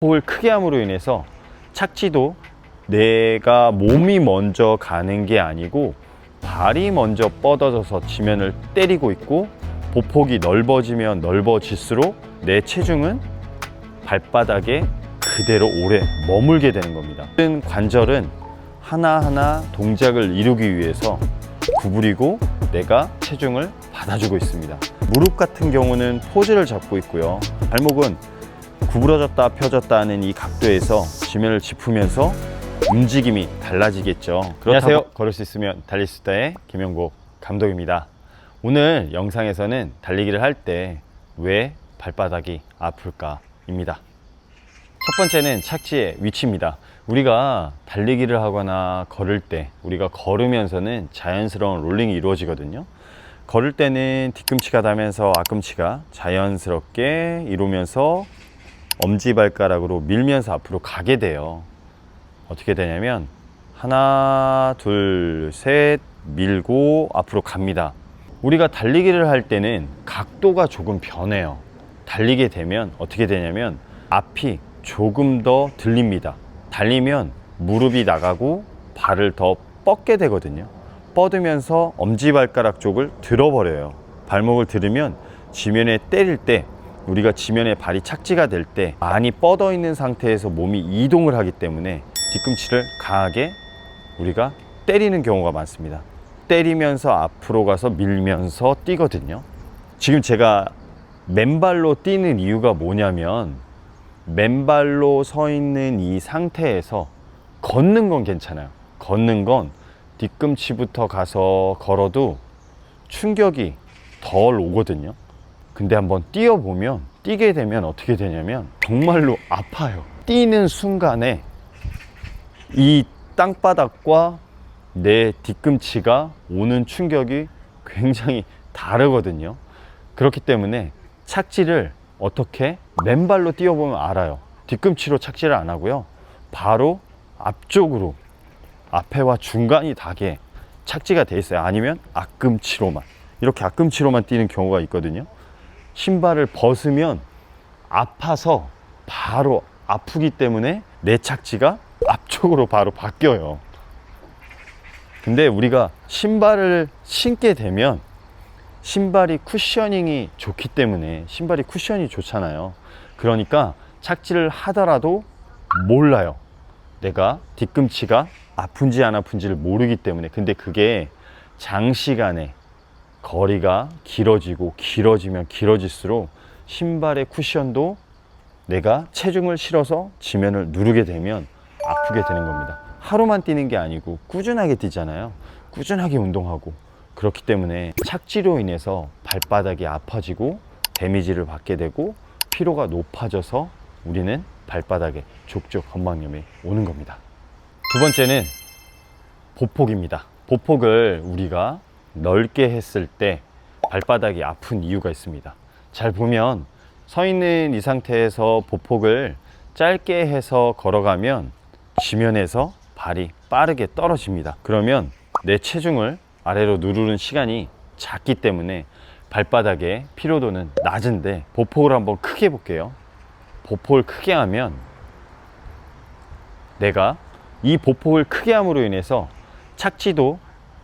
폭을 크게 함으로 인해서 착지도 내가 몸이 먼저 가는 게 아니고 발이 먼저 뻗어져서 지면을 때리고 있고 보폭이 넓어지면 넓어질수록 내 체중은 발바닥에 그대로 오래 머물게 되는 겁니다. 모든 관절은 하나하나 동작을 이루기 위해서 구부리고 내가 체중을 받아주고 있습니다. 무릎 같은 경우는 포즈를 잡고 있고요. 발목은 구부러졌다 펴졌다 하는 이 각도에서 지면을 짚으면서 움직임이 달라지겠죠. 안녕하세요. 걸을 수 있으면 달릴 수 있다의 김영국 감독입니다. 오늘 영상에서는 달리기를 할 때 왜 발바닥이 아플까입니다. 첫 번째는 착지의 위치입니다. 우리가 달리기를 하거나 걸을 때 우리가 걸으면서는 자연스러운 롤링이 이루어지거든요. 걸을 때는 뒤꿈치가 닿으면서 앞꿈치가 자연스럽게 이루면서 엄지발가락으로 밀면서 앞으로 가게 돼요. 어떻게 되냐면 하나, 둘, 셋 밀고 앞으로 갑니다. 우리가 달리기를 할 때는 각도가 조금 변해요. 달리게 되면 어떻게 되냐면 앞이 조금 더 들립니다. 달리면 무릎이 나가고 발을 더 뻗게 되거든요. 뻗으면서 엄지발가락 쪽을 들어버려요. 발목을 들으면 지면에 때릴 때 우리가 지면에 발이 착지가 될 때 많이 뻗어 있는 상태에서 몸이 이동을 하기 때문에 뒤꿈치를 강하게 우리가 때리는 경우가 많습니다. 때리면서 앞으로 가서 밀면서 뛰거든요. 지금 제가 맨발로 뛰는 이유가 뭐냐면 맨발로 서 있는 이 상태에서 걷는 건 괜찮아요. 걷는 건 뒤꿈치부터 가서 걸어도 충격이 덜 오거든요. 근데 한번 뛰어보면 뛰게 되면 어떻게 되냐면 정말로 아파요. 뛰는 순간에 이 땅바닥과 내 뒤꿈치가 오는 충격이 굉장히 다르거든요. 그렇기 때문에 착지를 어떻게 맨발로 뛰어보면 알아요. 뒤꿈치로 착지를 안 하고요. 바로 앞쪽으로 앞에와 중간이 닿게 착지가 돼 있어요. 아니면 앞꿈치로만 이렇게 앞꿈치로만 뛰는 경우가 있거든요. 신발을 벗으면 아파서 바로 아프기 때문에 내 착지가 앞쪽으로 바로 바뀌어요. 근데 우리가 신발을 신게 되면 신발이 쿠셔닝이 좋기 때문에 신발이 쿠션이 좋잖아요. 그러니까 착지를 하더라도 몰라요. 내가 뒤꿈치가 아픈지 안 아픈지를 모르기 때문에. 근데 그게 장시간에 거리가 길어지고 길어지면 길어질수록 신발의 쿠션도 내가 체중을 실어서 지면을 누르게 되면 아프게 되는 겁니다. 하루만 뛰는 게 아니고 꾸준하게 뛰잖아요. 꾸준하게 운동하고 그렇기 때문에 착지로 인해서 발바닥이 아파지고 데미지를 받게 되고 피로가 높아져서 우리는 발바닥에 족족 건방염이 오는 겁니다. 두 번째는 보폭입니다. 보폭을 우리가 넓게 했을 때 발바닥이 아픈 이유가 있습니다. 잘 보면 서 있는 이 상태에서 보폭을 짧게 해서 걸어가면 지면에서 발이 빠르게 떨어집니다. 그러면 내 체중을 아래로 누르는 시간이 작기 때문에 발바닥의 피로도는 낮은데 보폭을 한번 크게 해볼게요. 보폭을 크게 하면 내가 이 보폭을 크게 함으로 인해서 착지도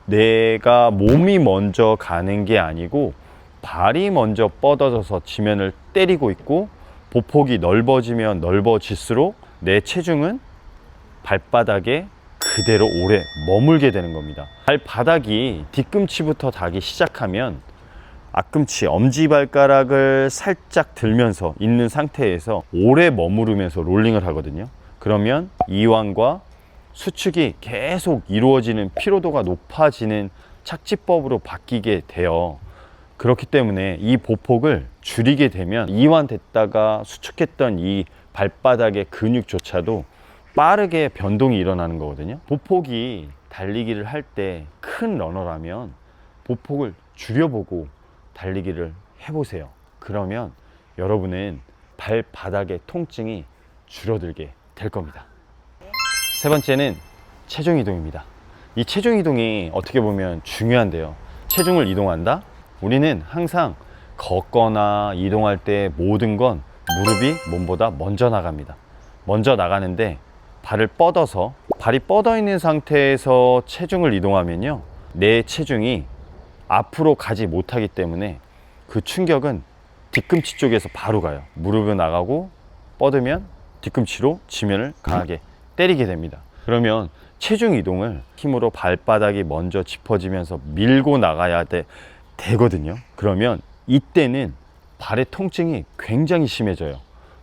내가 몸이 먼저 가는 게 아니고 발이 먼저 뻗어져서 지면을 때리고 있고 보폭이 넓어지면 넓어질수록 내 체중은 발바닥에 그대로 오래 머물게 되는 겁니다. 발바닥이 뒤꿈치부터 닿기 시작하면 앞꿈치, 엄지발가락을 살짝 들면서 있는 상태에서 오래 머무르면서 롤링을 하거든요. 그러면 이완과 수축이 계속 이루어지는 피로도가 높아지는 착지법으로 바뀌게 돼요. 그렇기 때문에 이 보폭을 줄이게 되면 이완됐다가 수축했던 이 발바닥의 근육조차도 빠르게 변동이 일어나는 거거든요. 보폭이 달리기를 할 때 큰 러너라면 보폭을 줄여보고 달리기를 해보세요. 그러면 여러분은 발바닥의 통증이 줄어들게 될 겁니다. 세 번째는 체중 이동입니다. 이 체중 이동이 어떻게 보면 중요한데요. 체중을 이동한다? 우리는 항상 걷거나 이동할 때 모든 건 무릎이 몸보다 먼저 나갑니다. 먼저 나가는데 발을 뻗어서 발이 뻗어 있는 상태에서 체중을 이동하면요. 내 체중이 앞으로 가지 못하기 때문에 그 충격은 뒤꿈치 쪽에서 바로 가요. 무릎을 나가고 뻗으면 뒤꿈치로 지면을 강하게 때리게 됩니다. 그러면 체중 이동을 힘으로 발바닥이 먼저 짚어지면서 밀고 나가야 돼, 되거든요. 그러면 이때는 발의 통증이 굉장히 심해져요.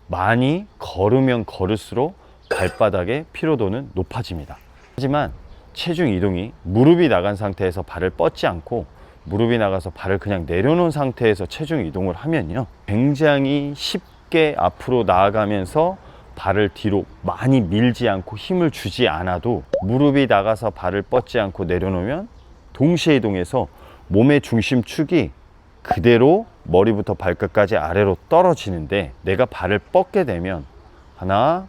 많이 걸으면 걸을수록 발바닥의 피로도는 높아집니다. 하지만 체중 이동이 무릎이 나간 상태에서 발을 뻗지 않고 무릎이 나가서 발을 그냥 내려놓은 상태에서 체중 이동을 하면요. 굉장히 쉽게 앞으로 나아가면서 발을 뒤로 많이 밀지 않고 힘을 주지 않아도 무릎이 나가서 발을 뻗지 않고 내려놓으면 동시에 이동해서 몸의 중심축이 그대로 머리부터 발끝까지 아래로 떨어지는데 내가 발을 뻗게 되면 하나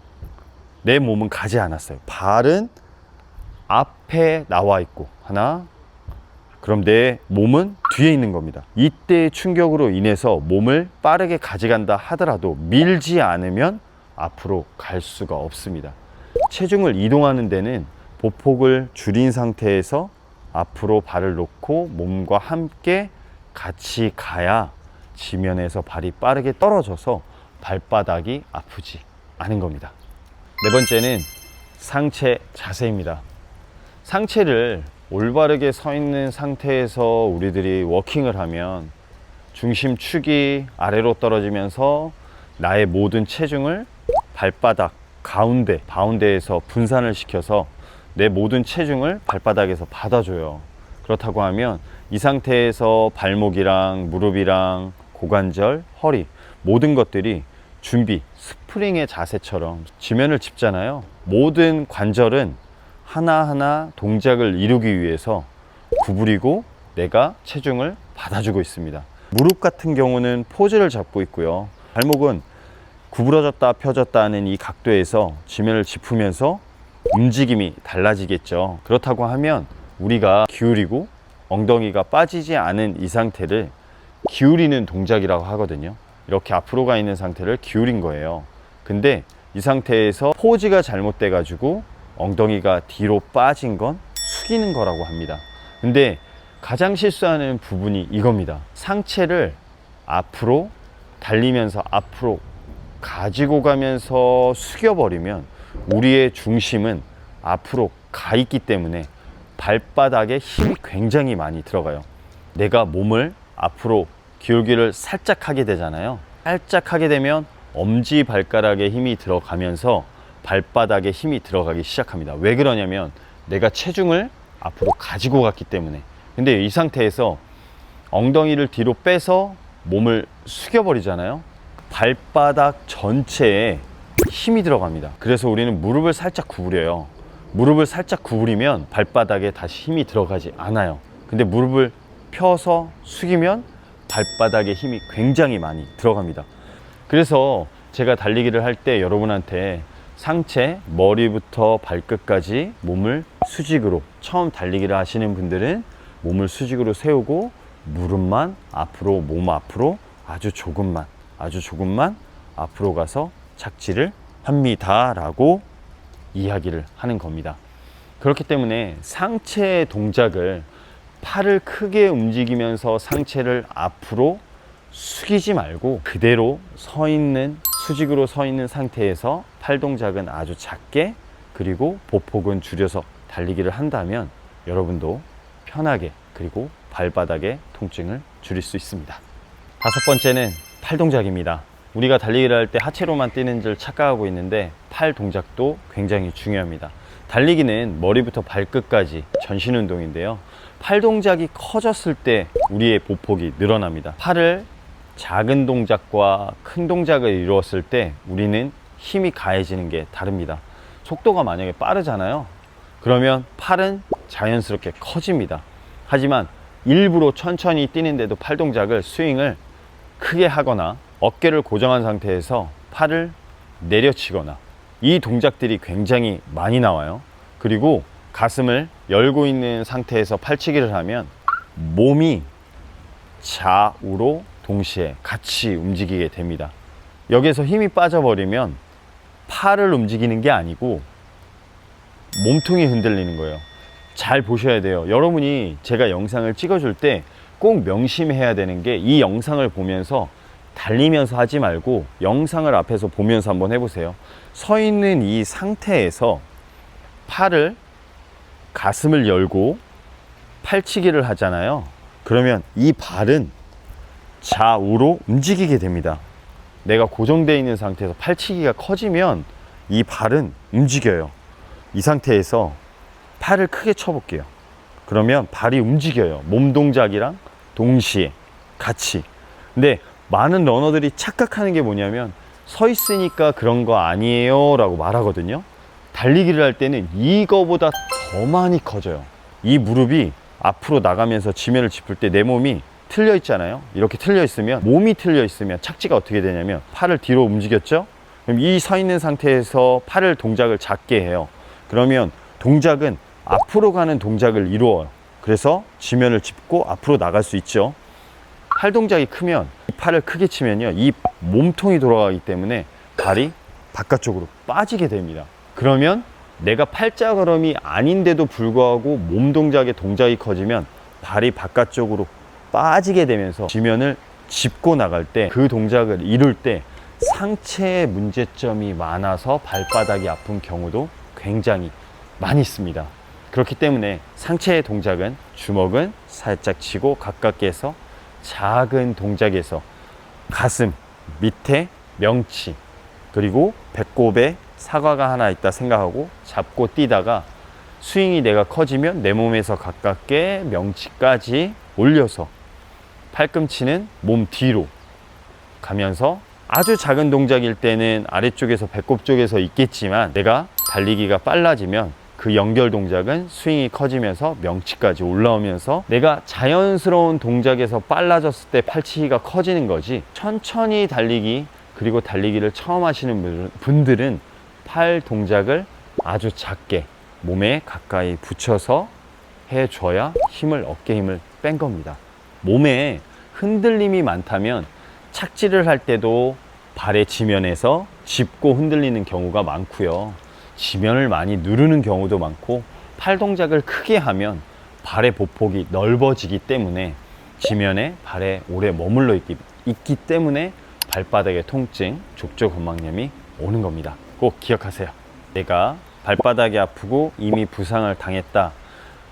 내 몸은 가지 않았어요. 발은 앞에 나와 있고 하나 그럼 내 몸은 뒤에 있는 겁니다. 이때의 충격으로 인해서 몸을 빠르게 가져간다 하더라도 밀지 않으면 앞으로 갈 수가 없습니다. 체중을 이동하는 데는 보폭을 줄인 상태에서 앞으로 발을 놓고 몸과 함께 같이 가야 지면에서 발이 빠르게 떨어져서 발바닥이 아프지 않은 겁니다. 네 번째는 상체 자세입니다. 상체를 올바르게 서 있는 상태에서 우리들이 워킹을 하면 중심축이 아래로 떨어지면서 나의 모든 체중을 발바닥 가운데 바운드에서 분산을 시켜서 내 모든 체중을 발바닥에서 받아줘요. 그렇다고 하면 이 상태에서 발목이랑 무릎이랑 고관절, 허리 모든 것들이 준비 스프링의 자세처럼 지면을 짚잖아요. 모든 관절은 하나하나 동작을 이루기 위해서 구부리고 내가 체중을 받아주고 있습니다. 무릎 같은 경우는 포즈를 잡고 있고요. 발목은 구부러졌다 펴졌다 하는 이 각도에서 지면을 짚으면서 움직임이 달라지겠죠. 그렇다고 하면 우리가 기울이고 엉덩이가 빠지지 않은 이 상태를 기울이는 동작이라고 하거든요. 이렇게 앞으로 가 있는 상태를 기울인 거예요. 근데 이 상태에서 포즈가 잘못돼 가지고 엉덩이가 뒤로 빠진 건 숙이는 거라고 합니다. 근데 가장 실수하는 부분이 이겁니다. 상체를 앞으로 달리면서 앞으로 가지고 가면서 숙여버리면 우리의 중심은 앞으로 가 있기 때문에 발바닥에 힘이 굉장히 많이 들어가요. 내가 몸을 앞으로 기울기를 살짝 하게 되잖아요. 살짝 하게 되면 엄지 발가락에 힘이 들어가면서 발바닥에 힘이 들어가기 시작합니다. 왜 그러냐면 내가 체중을 앞으로 가지고 갔기 때문에. 근데 이 상태에서 엉덩이를 뒤로 빼서 몸을 숙여버리잖아요. 발바닥 전체에 힘이 들어갑니다. 그래서 우리는 무릎을 살짝 구부려요. 무릎을 살짝 구부리면 발바닥에 다시 힘이 들어가지 않아요. 근데 무릎을 펴서 숙이면 발바닥에 힘이 굉장히 많이 들어갑니다. 그래서 제가 달리기를 할 때 여러분한테 상체, 머리부터 발끝까지 몸을 수직으로 처음 달리기를 하시는 분들은 몸을 수직으로 세우고 무릎만 앞으로 몸 앞으로 아주 조금만 아주 조금만 앞으로 가서 착지를 합니다라고 이야기를 하는 겁니다. 그렇기 때문에 상체 동작을 팔을 크게 움직이면서 상체를 앞으로 숙이지 말고 그대로 서 있는 수직으로 서 있는 상태에서 팔 동작은 아주 작게 그리고 보폭은 줄여서 달리기를 한다면 여러분도 편하게 그리고 발바닥의 통증을 줄일 수 있습니다. 다섯 번째는 팔 동작입니다. 우리가 달리기를 할 때 하체로만 뛰는 줄 착각하고 있는데 팔 동작도 굉장히 중요합니다. 달리기는 머리부터 발끝까지 전신 운동인데요. 팔 동작이 커졌을 때 우리의 보폭이 늘어납니다. 팔을 작은 동작과 큰 동작을 이루었을 때 우리는 힘이 가해지는 게 다릅니다. 속도가 만약에 빠르잖아요. 그러면 팔은 자연스럽게 커집니다. 하지만 일부러 천천히 뛰는데도 팔 동작을 스윙을 크게 하거나 어깨를 고정한 상태에서 팔을 내려치거나 이 동작들이 굉장히 많이 나와요. 그리고 가슴을 열고 있는 상태에서 팔치기를 하면 몸이 좌우로 동시에 같이 움직이게 됩니다. 여기서 힘이 빠져버리면 팔을 움직이는 게 아니고 몸통이 흔들리는 거예요. 잘 보셔야 돼요. 여러분이 제가 영상을 찍어줄 때 꼭 명심해야 되는 게 이 영상을 보면서 달리면서 하지 말고 영상을 앞에서 보면서 한번 해보세요. 서 있는 이 상태에서 팔을 가슴을 열고 팔치기를 하잖아요. 그러면 이 발은 좌우로 움직이게 됩니다. 내가 고정되어 있는 상태에서 팔치기가 커지면 이 발은 움직여요. 이 상태에서 팔을 크게 쳐볼게요. 그러면 발이 움직여요. 몸 동작이랑 동시에 같이. 근데 많은 러너들이 착각하는 게 뭐냐면 서 있으니까 그런 거 아니에요 라고 말하거든요. 달리기를 할 때는 이거보다 더 많이 커져요. 이 무릎이 앞으로 나가면서 지면을 짚을 때 내 몸이 틀려 있잖아요. 이렇게 틀려 있으면 몸이 틀려 있으면 착지가 어떻게 되냐면 팔을 뒤로 움직였죠. 그럼 이 서 있는 상태에서 팔을 동작을 작게 해요. 그러면 동작은 앞으로 가는 동작을 이루어요. 그래서 지면을 짚고 앞으로 나갈 수 있죠. 팔 동작이 크면 이 팔을 크게 치면요. 이 몸통이 돌아가기 때문에 발이 바깥쪽으로 빠지게 됩니다. 그러면 내가 팔자 걸음이 아닌데도 불구하고 몸 동작의 동작이 커지면 발이 바깥쪽으로 빠지게 되면서 지면을 짚고 나갈 때 그 동작을 이룰 때 상체에 문제점이 많아서 발바닥이 아픈 경우도 굉장히 많이 있습니다. 그렇기 때문에 상체의 동작은 주먹은 살짝 치고 가깝게 해서 작은 동작에서 가슴 밑에 명치 그리고 배꼽에 사과가 하나 있다 생각하고 잡고 뛰다가 스윙이 내가 커지면 내 몸에서 가깝게 명치까지 올려서 팔꿈치는 몸 뒤로 가면서 아주 작은 동작일 때는 아래쪽에서 배꼽 쪽에서 있겠지만 내가 달리기가 빨라지면 그 연결 동작은 스윙이 커지면서 명치까지 올라오면서 내가 자연스러운 동작에서 빨라졌을 때 팔치기가 커지는 거지 천천히 달리기 그리고 달리기를 처음 하시는 분들은- 팔 동작을 아주 작게 몸에 가까이 붙여서 해줘야 힘을 어깨 힘을 뺀 겁니다. 몸에 흔들림이 많다면 착지를 할 때도 발의 지면에서 짚고 흔들리는 경우가 많고요. 지면을 많이 누르는 경우도 많고 팔 동작을 크게 하면 발의 보폭이 넓어지기 때문에 지면에 발에 오래 머물러 있기, 있기 때문에 발바닥의 통증, 족저 건망염이 오는 겁니다. 꼭 기억하세요. 내가 발바닥이 아프고 이미 부상을 당했다.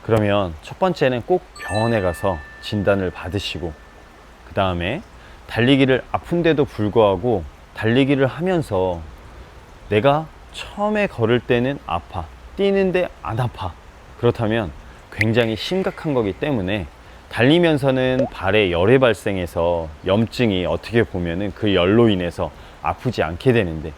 그러면 첫 번째는 꼭 병원에 가서 진단을 받으시고 그 다음에 달리기를 아픈데도 불구하고 달리기를 하면서 내가 처음에 걸을 때는 아파 뛰는데 안 아파 그렇다면 굉장히 심각한 거기 때문에 달리면서는 발에 열이 발생해서 염증이 어떻게 보면은 그 열로 인해서 아프지 않게 되는데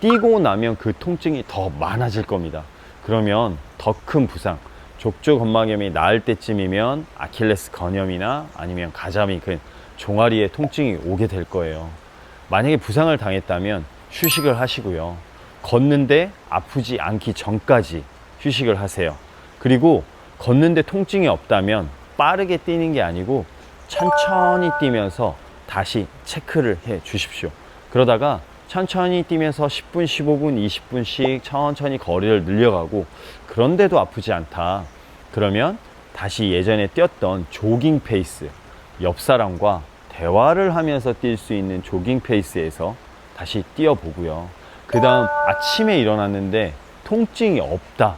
뛰고 나면 그 통증이 더 많아질 겁니다. 그러면 더 큰 부상, 족저 건막염이 나을 때쯤이면 아킬레스 건염이나 아니면 가자미 근 종아리에 통증이 오게 될 거예요. 만약에 부상을 당했다면 휴식을 하시고요. 걷는데 아프지 않기 전까지 휴식을 하세요. 그리고 걷는데 통증이 없다면 빠르게 뛰는 게 아니고 천천히 뛰면서 다시 체크를 해 주십시오. 그러다가 천천히 뛰면서 10분, 15분, 20분씩 천천히 거리를 늘려가고 그런데도 아프지 않다. 그러면 다시 예전에 뛰었던 조깅 페이스, 옆 사람과 대화를 하면서 뛸 수 있는 조깅 페이스에서 다시 뛰어보고요. 그 다음 아침에 일어났는데 통증이 없다.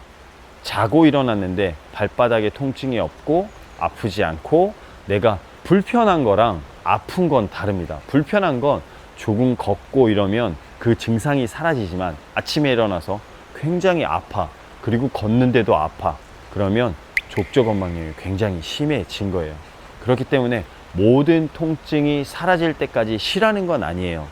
자고 일어났는데 발바닥에 통증이 없고 아프지 않고 내가 불편한 거랑 아픈 건 다릅니다. 불편한 건 조금 걷고 이러면 그 증상이 사라지지만 아침에 일어나서 굉장히 아파. 그리고 걷는데도 아파. 그러면 족저 건망염이 굉장히 심해진 거예요. 그렇기 때문에 모든 통증이 사라질 때까지 쉬라는 건 아니에요.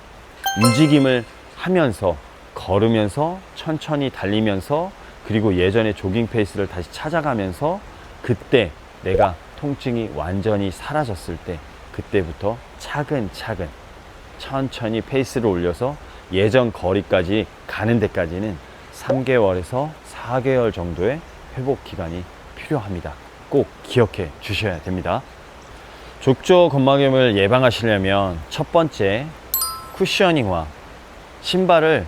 움직임을 하면서 걸으면서 천천히 달리면서 그리고 예전의 조깅 페이스를 다시 찾아가면서 그때 내가 통증이 완전히 사라졌을 때 그때부터 차근차근 천천히 페이스를 올려서 예전 거리까지 가는 데까지는 3개월에서 4개월 정도의 회복 기간이 필요합니다. 꼭 기억해 주셔야 됩니다. 족저 건막염을 예방하시려면 첫 번째 쿠셔닝화 신발을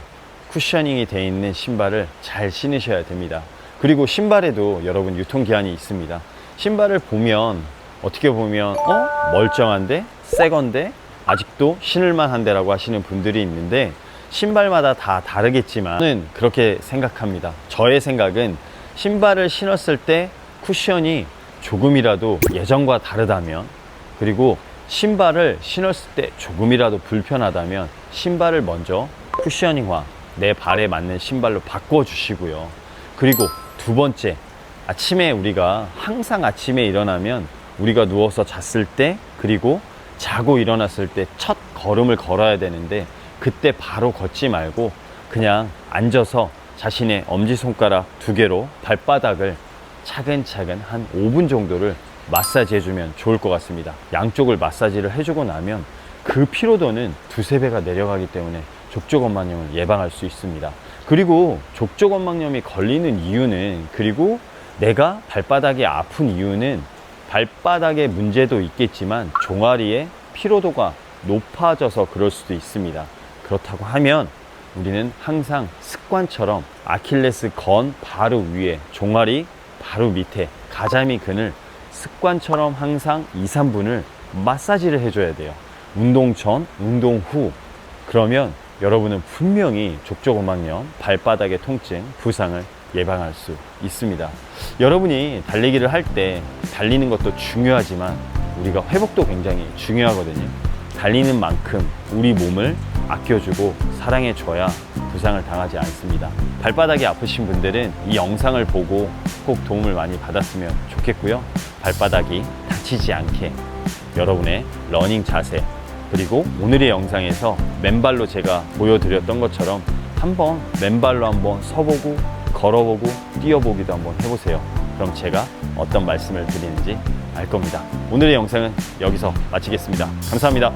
쿠셔닝이 되어 있는 신발을 잘 신으셔야 됩니다. 그리고 신발에도 여러분 유통기한이 있습니다. 신발을 보면 어떻게 보면 어? 멀쩡한데? 새 건데? 아직도 신을만 한데라고 하시는 분들이 있는데 신발마다 다 다르겠지만 그렇게 생각합니다. 저의 생각은 신발을 신었을 때 쿠션이 조금이라도 예전과 다르다면 그리고 신발을 신었을 때 조금이라도 불편하다면 신발을 먼저 쿠셔닝화 내 발에 맞는 신발로 바꿔 주시고요. 그리고 두 번째 아침에 우리가 항상 아침에 일어나면 우리가 누워서 잤을 때 그리고 자고 일어났을 때 첫 걸음을 걸어야 되는데 그때 바로 걷지 말고 그냥 앉아서 자신의 엄지손가락 두 개로 발바닥을 차근차근 한 5분 정도를 마사지 해주면 좋을 것 같습니다. 양쪽을 마사지를 해주고 나면 그 피로도는 두세 배가 내려가기 때문에 족저건망염을 예방할 수 있습니다. 그리고 족저건망염이 걸리는 이유는 그리고 내가 발바닥이 아픈 이유는 발바닥의 문제도 있겠지만 종아리의 피로도가 높아져서 그럴 수도 있습니다. 그렇다고 하면 우리는 항상 습관처럼 아킬레스 건 바로 위에 종아리 바로 밑에 가자미 근을 습관처럼 항상 2, 3분을 마사지를 해줘야 돼요. 운동 전, 운동 후. 그러면 여러분은 분명히 족저고막염, 발바닥의 통증, 부상을 예방할 수 있습니다. 여러분이 달리기를 할 때 달리는 것도 중요하지만 우리가 회복도 굉장히 중요하거든요. 달리는 만큼 우리 몸을 아껴주고 사랑해줘야 부상을 당하지 않습니다. 발바닥이 아프신 분들은 이 영상을 보고 꼭 도움을 많이 받았으면 좋겠고요. 발바닥이 다치지 않게 여러분의 러닝 자세 그리고 오늘의 영상에서 맨발로 제가 보여드렸던 것처럼 한번 맨발로 한번 서보고 걸어보고 뛰어보기도 한번 해보세요. 그럼 제가 어떤 말씀을 드리는지 알 겁니다. 오늘의 영상은 여기서 마치겠습니다. 감사합니다.